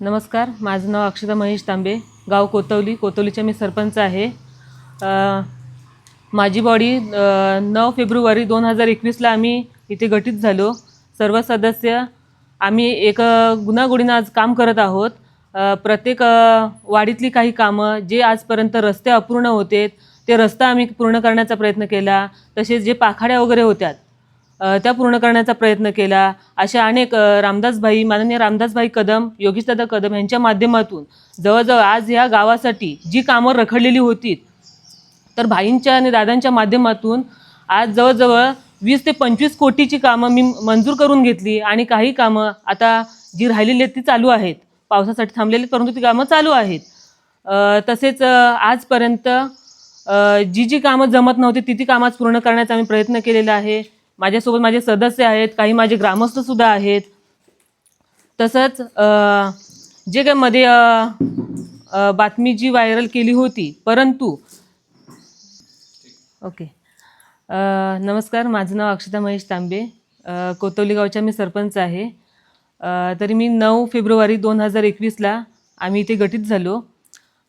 नमस्कार माझं नाव अक्षता महेश तांबे गाव कोतवली. कोतवलीच्या मी सरपंच आहे. माझी बॉडी नऊ फेब्रुवारी दोन हजार एकवीसला आम्ही इथे गठीत झालो. सर्व सदस्य आम्ही एक अ, आज काम करत आहोत. प्रत्येक वाडीतली काही कामं जे आजपर्यंत रस्ते अपूर्ण होते ते रस्ता आम्ही पूर्ण करण्याचा प्रयत्न केला. तसेच जे पाखाड्या वगैरे होत्यात त्या पूर्ण करण्याचा प्रयत्न केला. अशा अनेक रामदासभाई माननीय रामदासभाई कदम योगेशदादा कदम यांच्या माध्यमातून जवळजवळ आज ह्या गावासाठी जी कामं रखडलेली होती तर भाईंच्या आणि दादांच्या माध्यमातून आज जवळजवळ वीस ते पंचवीस कोटीची कामं मी मंजूर करून घेतली आणि काही कामं आता जी राहिलेली आहेत ती चालू आहेत. पावसासाठी थांबलेली परंतु ती कामं चालू आहेत. तसेच आजपर्यंत जी जी कामं जमत नव्हती ती ती कामं आज पूर्ण करण्याचा आम्ही प्रयत्न केलेला आहे. माझ्यासोबत माझे सदस्य आहेत काही माझे ग्रामस्थसुद्धा आहेत. तसंच जे काय मध्ये बातमी जी व्हायरल केली होती परंतु ओके. नमस्कार माझं नाव अक्षता महेश तांबे कोतवली गावच्या मी सरपंच आहे. तरी मी नऊ फेब्रुवारी दोन हजार एकवीसला आम्ही इथे गठीत झालो.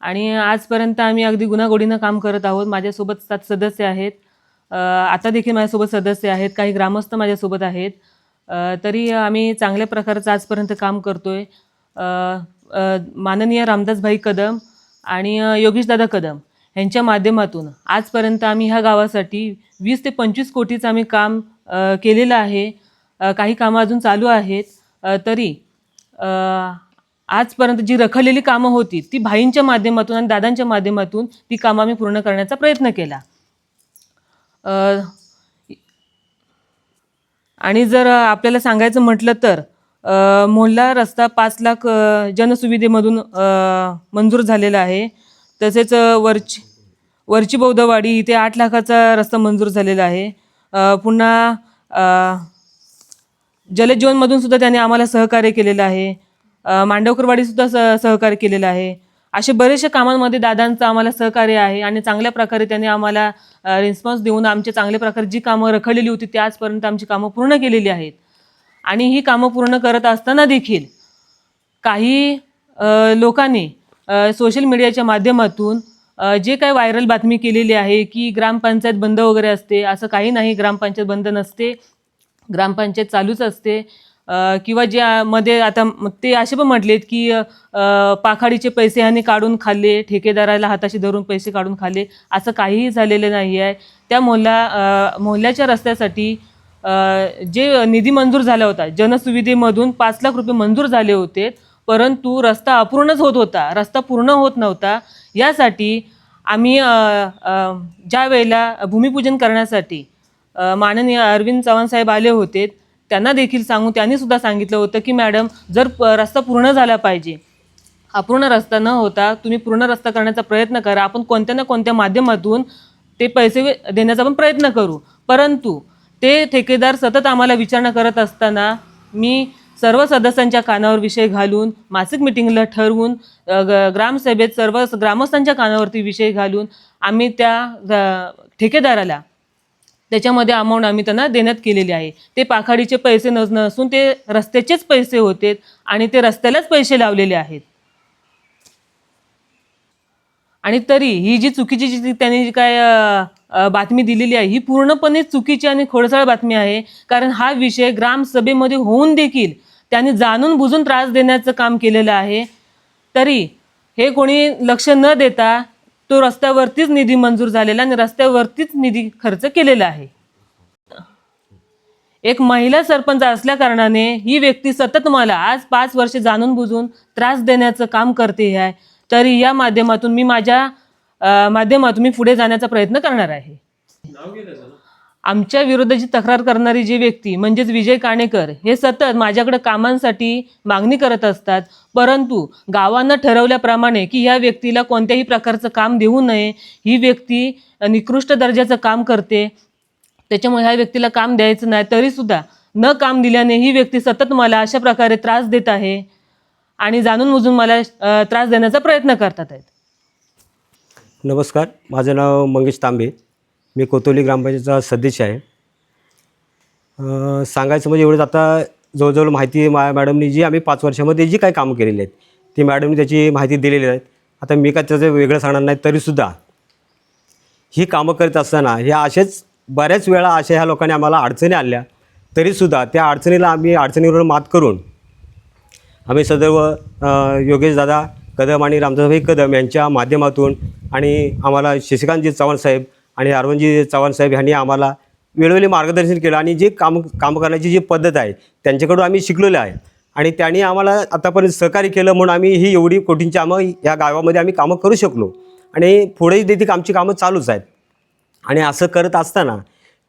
आणि आजपर्यंत आम्ही अगदी गुन्हागोडीनं काम करत आहोत. माझ्यासोबत सात सदस्य आहेत. आता देखील माझ्यासोबत सदस्य आहेत काही ग्रामस्थ माझ्यासोबत आहेत. तरी आम्ही चांगल्या प्रकारचं आजपर्यंत काम करतो आहे माननीय रामदासभाई कदम आणि योगेशदादा कदम यांच्या माध्यमातून आजपर्यंत आम्ही ह्या गावासाठी वीस ते पंचवीस कोटीचं आम्ही काम केलेलं आहे. काही कामं अजून चालू आहेत. तरी आजपर्यंत जी रखडलेली कामं होती ती भाईंच्या माध्यमातून आणि दादांच्या माध्यमातून ती कामं आम्ही पूर्ण करण्याचा प्रयत्न केला. आणि जर आपल्याला सांगायचं म्हटलं तर मोहल्ला रस्ता पाच लाख जनसुविधेमधून मंजूर झालेला आहे. तसेच वरची वरची बौद्धवाडी इथे आठ लाखाचा रस्ता मंजूर झालेला आहे. पुन्हा जलजीवनमधून सुद्धा त्याने आम्हाला सहकार्य केलेलं आहे. मांडवकरवाडीसुद्धा स सहकार्य केलेलं आहे. असे बरेचसे कामांमध्ये दादांचं आम्हाला सहकार्य आहे आणि चांगल्या प्रकारे त्यांनी आम्हाला रिस्पॉन्स देऊन आमच्या चांगल्या प्रकारे जी कामं रखडलेली होती ती आजपर्यंत आमची कामं पूर्ण केलेली आहेत. आणि ही कामं पूर्ण करत असताना देखील काही लोकांनी सोशल मीडियाच्या माध्यमातून जे काय व्हायरल बातमी केलेली आहे की ग्रामपंचायत बंद वगैरे असते असं काही नाही ग्रामपंचायत बंद नसते ग्रामपंचायत चालूच असते किंवा ज्या मध्ये आता ते असे पण म्हटलेत की पाखाडीचे पैसे ह्यांनी काढून खाल्ले ठेकेदाराला हाताशी धरून पैसे काढून खाल्ले असं काहीही झालेलं नाही आहे त्या मोहल्ला मोहल्ल्याच्या रस्त्यासाठी जे निधी मंजूर झाला होता जनसुविधेमधून पाच लाख रुपये मंजूर झाले होते परंतु रस्ता अपूर्णच होत होता रस्ता पूर्ण होत नव्हता. यासाठी आम्ही ज्या वेळेला भूमिपूजन करण्यासाठी माननीय अरविंद चव्हाण साहेब आले होते त्यांना देखील सांगून त्यांनी सुद्धा सांगितलं होतं की मॅडम जर प- रस्ता पूर्ण झाला पाहिजे अपूर्ण रस्ता न होता तुम्ही पूर्ण रस्ता करण्याचा प्रयत्न करा आपण कोणत्या ना कोणत्या माध्यमातून ते पैसे देण्याचा पण प्रयत्न करू. परंतु ते ठेकेदार सतत आम्हाला विचारणा करत असताना मी सर्व सदस्यांच्या कानावर विषय घालून मासिक मिटिंगला ठरवून ग- ग्रामसभेत सर्व ग्रामस्थांच्या कानावरती विषय घालून आम्ही त्या ठेकेदाराला त्याच्यामध्ये अमाऊंट आम्ही त्यांना देण्यात केलेली आहे. ते पाखाडीचे पैसे नस नसून ते रस्त्याचेच पैसे होते आणि ते रस्त्यालाच पैसे लावलेले आहेत. आणि तरी ही जी चुकीची जी त्यांनी जी काय बातमी दिलेली आहे ही पूर्णपणे चुकीची आणि खोडसाळ बातमी आहे. कारण हा विषय ग्रामसभेमध्ये होऊन देखील त्यांनी जाणून बुजून त्रास देण्याचं काम केलेलं आहे. तरी हे कोणी लक्ष न देता तो रस्त्यावरतीच निधी मंजूर झालेला आणि रस्त्यावरतीच निधी खर्च केलेला आहे. एक महिला सरपंच असल्या कारणाने ही व्यक्ती सतत मला आज पाच वर्ष जाणून बुजून त्रास देण्याचं काम करते आहे. तरी या माध्यमातून मी माझ्या माध्यमातून मी पुढे जाण्याचा प्रयत्न करणार आहे. आमच्या विरोधाची तक्रार करणारी जी व्यक्ती म्हणजेच विजय काणेकर हे सतत माझ्याकडे कामांसाठी मागणी करत असतात. परंतु गावानं ठरवल्याप्रमाणे की ह्या व्यक्तीला कोणत्याही प्रकारचं काम देऊ नये ही व्यक्ती निकृष्ट दर्जाचं काम करते त्याच्यामुळे ह्या व्यक्तीला काम द्यायचं नाही तरीसुद्धा न काम दिल्याने ही व्यक्ती सतत मला अशा प्रकारे त्रास देत आहे आणि जाणून बुजून मला त्रास देण्याचा प्रयत्न करतात आहेत. नमस्कार माझं नाव मंगेश तांबे. मी कोतोली ग्रामपंचायतचा सदस्य आहे. सांगायचं म्हणजे एवढंच. आता जवळजवळ माहिती मा मॅडमनी जी आम्ही पाच वर्षामध्ये जी काही कामं केलेली आहेत ती मॅडमनी त्याची माहिती दिलेली आहे आता मी काय त्याचं वेगळं सांगणार नाही तरीसुद्धा. ही कामं करत असताना ह्या असेच बऱ्याच वेळा अशा ह्या लोकांनी आम्हाला अडचणी आणल्या तरीसुद्धा त्या अडचणीला आम्ही अडचणीवर मात करून आम्ही सदैव योगेश दादा कदम आणि रामदासभाई कदम यांच्या माध्यमातून आणि आम्हाला शशिकांतजी चव्हाण साहेब आणि अरविंदजी चव्हाण साहेब यांनी आम्हाला वेळोवेळी मार्गदर्शन केलं आणि जे काम काम करण्याची जी पद्धत आहे त्यांच्याकडून आम्ही शिकलेलो आहे. आणि त्यांनी आम्हाला आतापर्यंत सहकार्य केलं म्हणून आम्ही ही एवढी कोटींची आम्ही या गावामध्ये आम्ही कामं करू शकलो. आणि पुढेही देखील आमची कामं चालूच आहेत. आणि असं करत असताना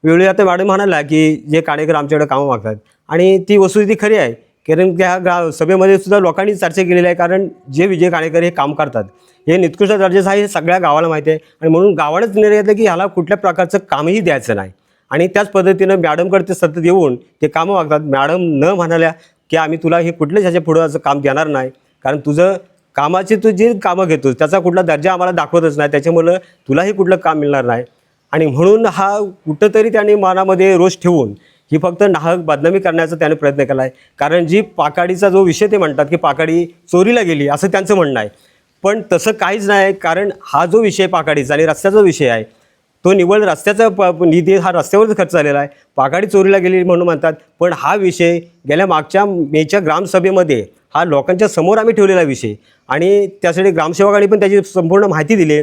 वेळोवेळी आता मॅडम म्हणाला की जे कार्यक्रम आमच्याकडे कामं मागतात. आणि ती वस्तुस्थिती खरी आहे. कारण त्या गा सभेमध्ये सुद्धा लोकांनी चर्चा केलेली आहे कारण जे विजय काणेकर हे काम करतात हे निकृष्ट दर्जाचं आहे हे सगळ्या गावाला माहिती आहे. आणि म्हणून गावानेच निर्णय घेतला की ह्याला कुठल्या प्रकारचं कामही द्यायचं नाही. आणि त्याच पद्धतीनं मॅडमकडे ते सतत येऊन ते कामं मागतात मॅडम न म्हणाल्या की आम्ही तुला हे कुठल्याच ह्याच्या पुढं असं काम देणार नाही. कारण तुझं कामाचे तू जे कामं घेतोस त्याचा कुठला दर्जा आम्हाला दाखवतच नाही. त्याच्यामुळं तुलाही कुठलं काम मिळणार नाही. आणि म्हणून हा कुठंतरी त्याने मनामध्ये रोष ठेवून ही फक्त नाहक बदनामी करण्याचा त्याने प्रयत्न केला आहे. कारण जी पाकाडीचा जो विषय ते म्हणतात की पाकाडी चोरीला गेली असं त्यांचं म्हणणं आहे. पण तसं काहीच नाही कारण हा जो विषय पाकाडीचा आणि रस्त्याचा विषय आहे तो निवड रस्त्याचा प प- निधी हा रस्त्यावरच खर्च झालेला आहे. पाकाडी चोरीला गेली म्हणून म्हणतात पण हा विषय गेल्या मागच्या मेच्या ग्रामसभेमध्ये हा लोकांच्या समोर आम्ही ठेवलेला विषय. आणि त्यासाठी ग्रामसेवकांनी पण त्याची संपूर्ण माहिती दिली.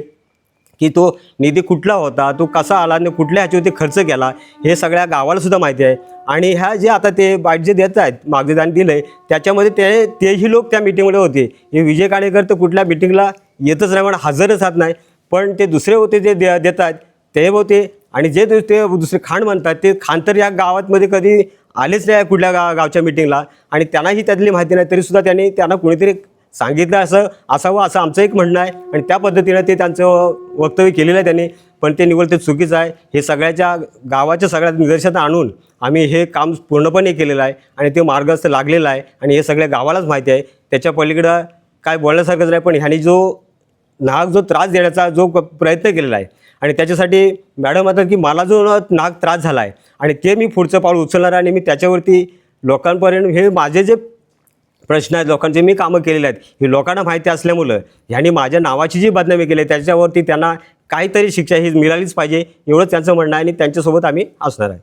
की तो निधी कुठला होता तो कसा आला आणि कुठल्या ह्याच्यावरती खर्च केला हे सगळ्या गावाला सुद्धा माहिती आहे. आणि ह्या जे आता ते बाईट जे देत आहेत मागजेदान दिलं आहे त्याच्यामध्ये ते तेही लोक त्या मिटिंगमध्ये होते. हे विजय काणेकर तर कुठल्या मिटिंगला येतच नाही म्हणून हजरच राहत नाही. पण ते दुसरे होते जे दे देत आहेत ते होते. आणि जे ते दुसरे खाण म्हणतात ते खाण तर या गावातमध्ये कधी आलेच नाही कुठल्या गा गावच्या मिटिंगला आणि त्यांनाही त्यातली माहिती नाही तरीसुद्धा त्यांनी त्यांना कोणीतरी सांगितलं असं असावं असं आमचं एक म्हणणं आहे. आणि त्या पद्धतीनं ते त्यांचं वक्तव्य केलेलं आहे त्यांनी. पण ते निवड ते चुकीचं आहे. हे सगळ्याच्या गावाच्या सगळ्या निदर्शनात आणून आम्ही हे काम पूर्णपणे केलेलं आहे. आणि ते मार्गस्थ लागलेलं आहे. आणि हे सगळ्या गावालाच माहिती आहे. त्याच्या पलीकडं काय बोलण्यासारखंच नाही पण ह्याने जो नाग जो त्रास देण्याचा जो प्रयत्न केलेला आहे. आणि त्याच्यासाठी मॅडम म्हणतात की मला जो नाग त्रास झाला आहे. आणि ते मी पुढचं पाऊल उचलणार आहे आणि मी त्याच्यावरती लोकांपर्यंत हे माझे जे प्रश्न आहेत. लोकांचे मी कामं केलेले आहेत. ही लोकांना माहिती असल्यामुळं ह्यांनी माझ्या नावाची जी बदनामी केली आहे त्याच्यावरती त्यांना काहीतरी शिक्षा ही मिळालीच पाहिजे एवढंच त्यांचं म्हणणं आहे आणि त्यांच्यासोबत आम्ही असणार आहे.